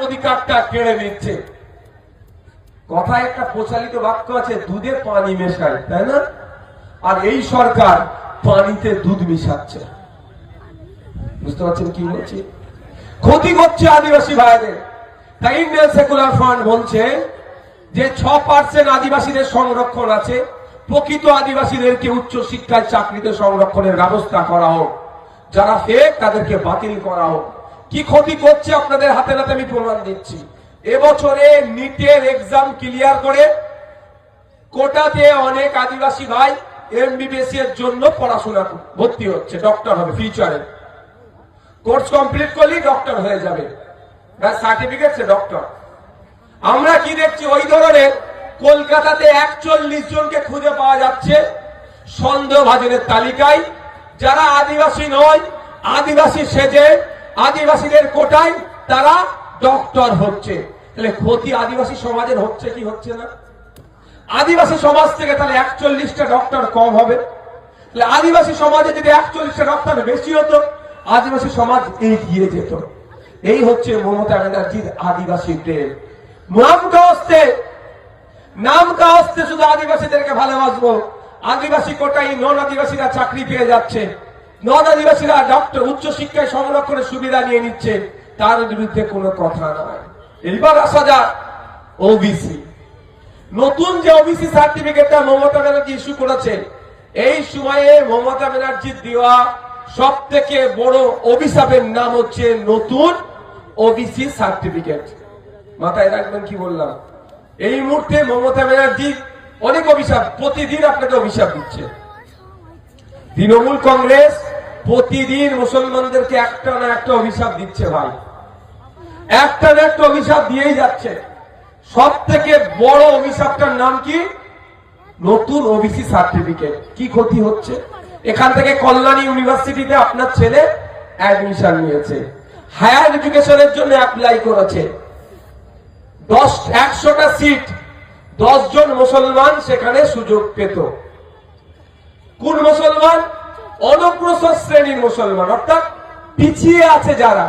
অধিকারটা কেড়ে নিচ্ছে। কথায় একটা প্রচালিত বাক্য আছে, দুধে পানি মেশায় তাই না? আর এই সরকার পানিতে দুধ মিশাচ্ছে। বুঝতে পারছেন কি বলছি? ক্ষতি করছে আদিবাসী ভাইদের। তাই ইন্ডিয়ান সেকুলার ফান্ড বলছে যে ছ পার্সেন্ট আদিবাসীদের সংরক্ষণ আছে। প্রকৃত আদিবাসীদেরকে উচ্চ শিক্ষায় চাকরিতে সংরক্ষণের ব্যবস্থা করা হোক। যারা ফেক তাদেরকে বাতিল করা হোক। কি ক্ষতি করছে আপনাদের হাতে হাতে আমি প্রমাণ দিচ্ছি। এবছরে নিটের এক্সাম ক্লিয়ার করে কোটাতে অনেক আদিবাসী ভাই এমবিবিএস এর জন্য পড়াশোনা ভর্তি হচ্ছে ডক্টর হবে ফিউচারে কোর্স কমপ্লিট করলেই ডক্টর হয়ে যাবে। সার্টিফিকেট সে ডক্টর আমরা কি দেখছি? ওই ধরনের কলকাতাতে একচল্লিশ জনকে খুঁজে পাওয়া যাচ্ছে সন্দেহভাজনের তালিকায়। যারা আদিবাসী নয়, আদিবাসী সেজে আদিবাসীদের কোটায় তারা ডক্টর হচ্ছে। তাহলে ক্ষতি আদিবাসী সমাজের হচ্ছে কি হচ্ছে না? আদিবাসী সমাজ থেকে তাহলে একচল্লিশটা ডক্টর কম হবে। তাহলে আদিবাসী সমাজে যদি একচল্লিশটা ডক্টর বেশি হতো, আদিবাসী সমাজ এগিয়ে যেত। এই হচ্ছে মমতা ব্যানার্জির আদিবাসী প্রেম। নাম কাস্তে নাম কাস্তে শুধু আদিবাসীদেরকে ভালোবাসবো। আদিবাসী কোটাই নন আদিবাসীরা চাকরি পেয়ে যাচ্ছে। নন আদিবাসীরা ডক্টর উচ্চ শিক্ষায় সংরক্ষণের সুবিধা নিয়ে নিচ্ছে, তার বিরুদ্ধে কোনো কথা নয়। এইবার আসা যাক ওবিসি নতুন যে ওবিসি সার্টিফিকেটটা মমতা ব্যানার্জি ইস্যু করেছে, এই সময়ে মমতা ব্যানার্জির দেওয়া সব থেকে বড় অভিশাপের নাম হচ্ছে নতুন ওবিসি সার্টিফিকেট মাথায় রাখবেন কি বললাম? এই মুহূর্তে মমতা ব্যানার্জি অনেক অভিশাপ, প্রতিদিন আপনাকে অভিশাপ দিচ্ছে। তৃণমূল কংগ্রেস প্রতিদিন মুসলমানদেরকে একটা না একটা অভিশাপ দিচ্ছে ভাই। একটা না একটা অভিশাপ দিয়েই যাচ্ছে। সব থেকে বড় অভিশাপটার নাম কি? নতুন ওবিসি সার্টিফিকেট কি ক্ষতি হচ্ছে? এখান থেকে কল্যাণী ইউনিভার্সিটিতে আপনার ছেলে অ্যাডমিশন নিয়েছে। হায়ার এডুকেশনের জন্য অ্যাপ্লাই করেছে। দশ, একশোটা সিট দশ জন মুসলমান সেখানে সুযোগ পেত। কোন মুসলমান? অনগ্রসর শ্রেণির মুসলমান, অর্থাৎ পিছিয়ে আছে যারা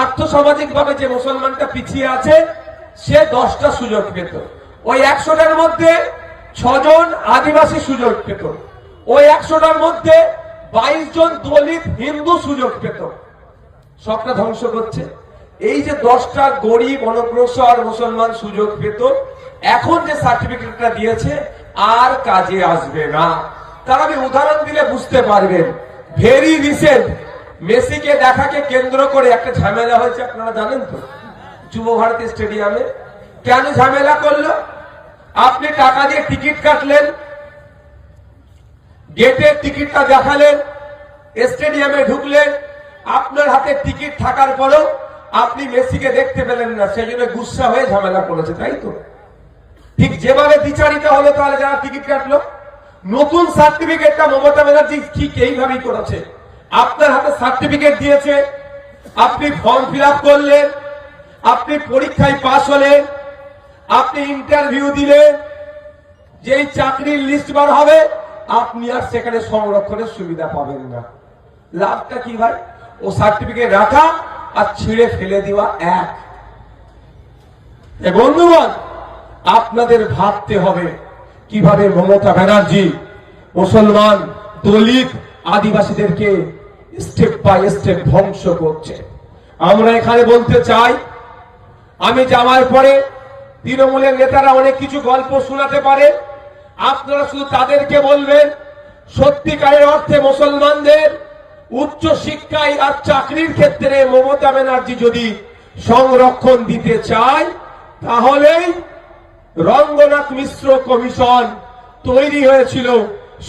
আর্থসামাজিক ভাবে যে মুসলমানটা পিছিয়ে আছে, সে দশটা সুযোগ পেত। ওই একশোটার মধ্যে ছজন আদিবাসী সুযোগ পেত। ওই একশোটার মধ্যে বাইশ জন দলিত হিন্দু সুযোগ পেত। সবটা ধ্বংস করছে। এই যে দশটা গরিব অনগ্রসর মুসলমান সুযোগ পেত, এখন যে সার্টিফিকেটটা দিয়েছে, আর কাজে আসবে না। তার আমি উদাহরণ দিলে বুঝতে পারবেন। ভেরি রিসেন্ট মেসিকে দেখাকে কেন্দ্র করে একটা ঝামেলা হয়েছে, আপনারা জানেন তো? যুব ভারতী স্টেডিয়ামে। কেন ঝামেলা করল? আপনি টাকা দিয়ে টিকিট কাটলেন গেটের টিকিটটা দেখালেন, স্টেডিয়ামে ঢুকলেন, আপনার হাতে টিকিট থাকার পরেও আপনি মেসিকে দেখতে পেলেন না সেই জন্য গুসা হয়ে ঝামেলা করেছে, তাই তো? ঠিক যেভাবে বিচারিত হলো, তাহলে যারা টিকিট কাটলো? নতুন সার্টিফিকেটটা মমতা ব্যানার্জি ঠিক এইভাবেই করেছে। আপনার হাতে সার্টিফিকেট দিয়েছে, আপনি ফর্ম ফিল করলেন, আপনি পরীক্ষায় পাশ হলেন, আপনি ইন্টারভিউ দিলেন, যেই চাকরির লিস্ট বার হবে, আপনি আর সেখানে সংরক্ষণের সুবিধা পাবেন না। লাভটা কি ভাই? ও সার্টিফিকেট রাখা আর ছিঁড়ে ফেলে দেওয়া এক। এ বন্ধুগণ, আপনাদের ভাবতে হবে কীভাবে মমতা ব্যানার্জি, মুসলমান, দলিত, আদিবাসীদেরকে স্টেপ বাই স্টেপ ধ্বংস করছে। আমরা এখানে বলতে চাই, আমি যাওয়ার পরে তৃণমূলের নেতারা অনেক কিছু গল্প শোনাতে পারে। আপনারা শুধু তাদেরকে বলবেন, সত্যিকারের অর্থে মুসলমানদের উচ্চ শিক্ষায় আর চাকরির ক্ষেত্রে মমতা ব্যানার্জি যদি সংরক্ষণ দিতে চায়, তাহলেই রঙ্গনাথ মিশ্র কমিশন তৈরি হয়েছিল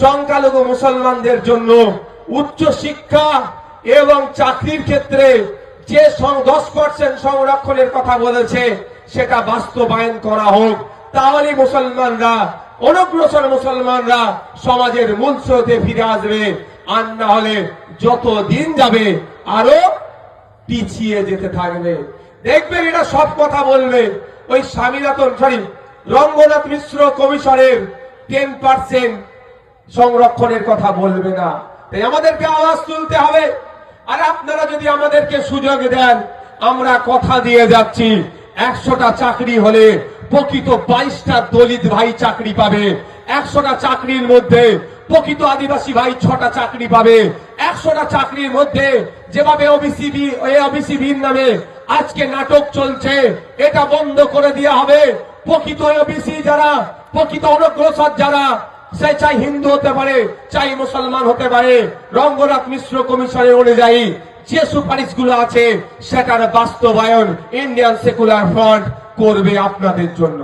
সংখ্যালঘু মুসলমানদের জন্য উচ্চ শিক্ষা এবং চাকরির ক্ষেত্রে যে দশ পার্সেন্ট সংরক্ষণের কথা বলেছে, সেটা বাস্তবায়ন করা হোক। তাহলে মুসলমানরা, অনগ্রসর মুসলমানরা সমাজের মূল স্রোতে ফিরে আসবে। আর না হলে যত দিন যাবে, আরও পিছিয়ে যেতে থাকবে। দেখবেন এটা সব কথা বলবে। ওই স্বামীনাথন সরি রঙ্গনাথ মিশ্র কমিশনের টেন পার্সেন্ট সংরক্ষণের কথা বলবে না। তাই আমাদেরকে আওয়াজ তুলতে হবে। আর আপনারা যদি আমাদেরকে সুযোগ দেন, আমরা কথা দিয়ে যাচ্ছি। একশোটা চাকরি হলে প্রকৃত বাইশটা দলিত ভাই চাকরি পাবে। একশোটা চাকরির মধ্যে প্রকৃত আদিবাসী ভাই ছটা চাকরি পাবে। একশোটা চাকরির মধ্যে যেভাবে নামে আজকে নাটক চলছে, এটা বন্ধ করে দেওয়া হবে। প্রকৃত ওবিসি যারা, প্রকৃত অনগ্রসর যারা, সে চাই হিন্দু হতে পারে, চাই মুসলমান হতে পারে রঙ্গনাথ মিশ্র কমিশনের অনুযায়ী যে সুপারিশগুলো আছে, সেটার বাস্তবায়ন ইন্ডিয়ান সেকুলার ফ্রন্ট করবে আপনাদের জন্য।